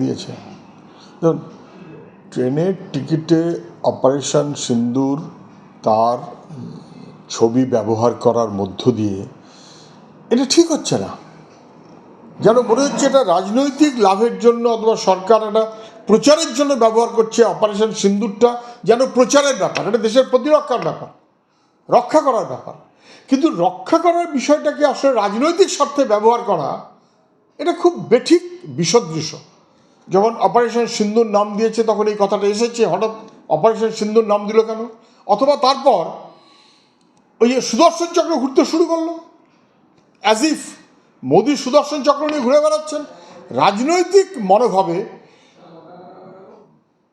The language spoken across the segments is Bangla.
দিয়েছে? দেখুন ট্রেনের টিকিটে অপারেশন সিন্দুর, তার ছবি ব্যবহার করার মধ্য দিয়ে, এটা ঠিক হচ্ছে না। যেন মনে হচ্ছে এটা রাজনৈতিক লাভের জন্য অথবা সরকার একটা প্রচারের জন্য ব্যবহার করছে অপারেশন সিন্দুরটা, যেন প্রচারের ব্যাপার, এটা দেশের প্রতিরক্ষার ব্যাপার, রক্ষা করার ব্যাপার। কিন্তু রক্ষা করার বিষয়টাকে আসলে রাজনৈতিক স্বার্থে ব্যবহার করা, এটা খুব বেঠিক, বিসদৃশ্য। যখন অপারেশন সিন্ধুর নাম দিয়েছে, তখন এই কথাটা এসেছে, হঠাৎ অপারেশন সিন্ধুর নাম দিল কেন? অথবা তারপর ওই যে সুদর্শন চক্র ঘুরতে শুরু করল। অ্যাজ ইফ মোদী সুদর্শন চক্র নিয়ে ঘুরে বেড়াচ্ছেন। রাজনৈতিক মনোভাবে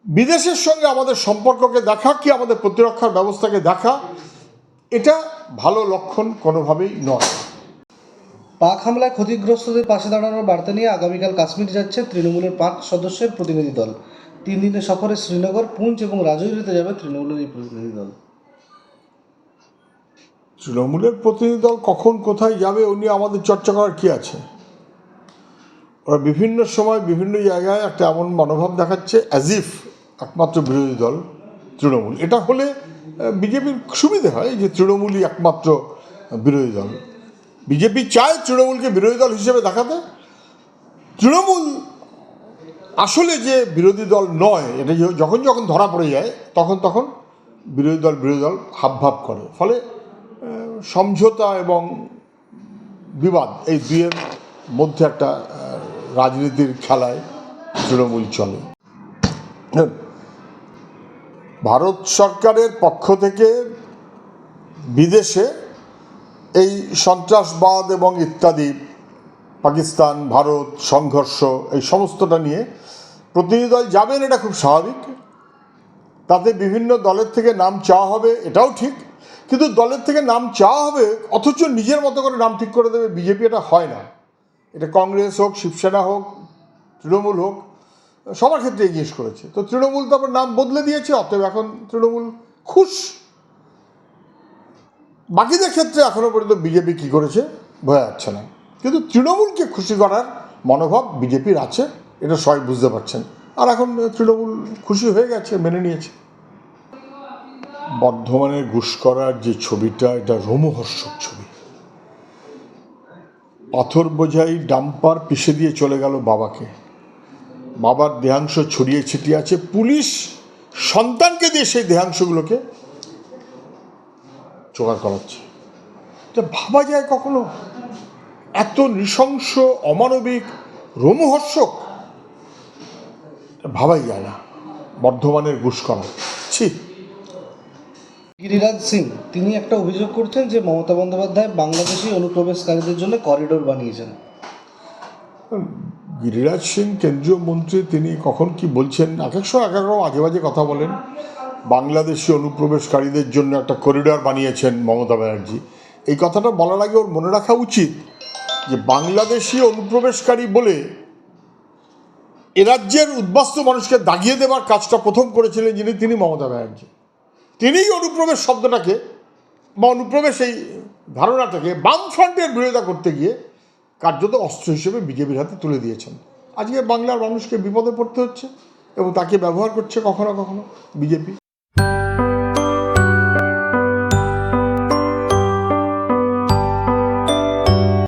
বিদেশের সঙ্গে আমাদের সম্পর্ককে দেখা কি আমাদের প্রতিরক্ষার ব্যবস্থাকে দেখা, এটা ভালো লক্ষণ কোনোভাবেই নয়। পাক হামলায় ক্ষতিগ্রস্তদের পাশে দাঁড়ানোর বার্তা নিয়ে আগামীকাল কাশ্মীর যাচ্ছে তৃণমূলের পাঁচ সদস্যের প্রতিনিধি দল। তিন দিনের সফরে শ্রীনগর পুঞ্চ এবং রাজৌরিতে যাবে তৃণমূলের এই প্রতিনিধি দল। তৃণমূলের প্রতিনিধি দল কখন কোথায় যাবে উনি আমাদের চর্চা করার কি আছে? ওরা বিভিন্ন সময় বিভিন্ন জায়গায় একটা এমন মনোভাব দেখাচ্ছে অ্যাজ ইফ একমাত্র বিরোধী দল তৃণমূল। এটা হলে বিজেপির সুবিধে হয় যে তৃণমূলই একমাত্র বিরোধী দল। বিজেপি চায় তৃণমূলকে বিরোধী দল হিসেবে দেখাতে তৃণমূল আসলে যে বিরোধী দল নয়, এটা যখন যখন ধরা পড়ে যায়, তখন তখন বিরোধী দল বিরোধী দল হাবভাব করে ফলে সমঝোতা এবং বিবাদ এই দুইয়ের মধ্যে একটা রাজনীতির খেলায় তৃণমূল চলে। ভারত সরকারের পক্ষ থেকে বিদেশে এই সন্ত্রাসবাদ এবং ইত্যাদি, পাকিস্তান, ভারত, সংঘর্ষ, এই সমস্তটা নিয়ে প্রতিনিধি দল যাবেন, এটা খুব স্বাভাবিক। তাতে বিভিন্ন দলের থেকে নাম চাওয়া হবে, এটাও ঠিক। কিন্তু দলের থেকে নাম চাওয়া হবে, অথচ নিজের মতো করে নাম ঠিক করে দেবে বিজেপি, এটা হয় না। এটা কংগ্রেস হোক, শিবসেনা হোক, তৃণমূল হোক, সবার ক্ষেত্রে জিনিস করেছে। তো তৃণমূল তারপর নাম বদলে দিয়েছে, অতএব এখন তৃণমূল খুশ। বাকিদের ক্ষেত্রে এখনও পর্যন্ত বিজেপি কি করেছে বোঝা যাচ্ছে না। কিন্তু তৃণমূলকে খুশি করার মনোভাব বিজেপির আছে, এটা সবাই বুঝতে পারছেন। আর এখন তৃণমূল খুশি হয়ে গেছে, মেনে নিয়েছে। বর্ধমানের ঘুষ করার যে ছবিটা, এটা রোমহর্ষক ছবি। পাথর বোঝাই ডাম্পার পিষে দিয়ে চলে গেল বাবাকে। বাবার দেহাংশ ছড়িয়ে ছিটিয়ে আছে, পুলিশ সন্তানকে দিয়ে সেই দেহাংশগুলোকে জোগাড় করাচ্ছে এটা ভাবা যায় কখনো? এত নৃশংস অমানবিক রোমহর্ষক? ভাবাই যায় না। বর্ধমানের ঘুষ করা ছি। গিরিরাজ সিং তিনি একটা অভিযোগ করছেন যে মমতা বন্দ্যোপাধ্যায় বাংলাদেশি অনুপ্রবেশকারীদের জন্য করিডোর বানিয়েছেন। গিরিরাজ সিং কেন্দ্রীয় মন্ত্রী তিনি কখন কি বলছেন? এক এক সময় এক এক রকম আজে বাজে কথা বলেন। বাংলাদেশি অনুপ্রবেশকারীদের জন্য একটা করিডর বানিয়েছেন মমতা ব্যানার্জি। এই কথাটা বলার আগে ওর মনে রাখা উচিত যে বাংলাদেশি অনুপ্রবেশকারী বলে এ রাজ্যের উদ্বাস্তু মানুষকে দাগিয়ে দেওয়ার কাজটা প্রথম করেছিলেন যিনি, তিনি মমতা ব্যানার্জি। তিনিই অনুপ্রবেশ শব্দটাকে বা অনুপ্রবেশ এই ধারণাটাকে বামফ্রন্টের বিরোধিতা করতে গিয়ে কার্যত অস্ত্র হিসেবে বিজেপির হাতে তুলে দিয়েছেন। আজকে বাংলার মানুষকে বিপদে পড়তে হচ্ছে এবং তাকে ব্যবহার করছে কখনো কখনো বিজেপি।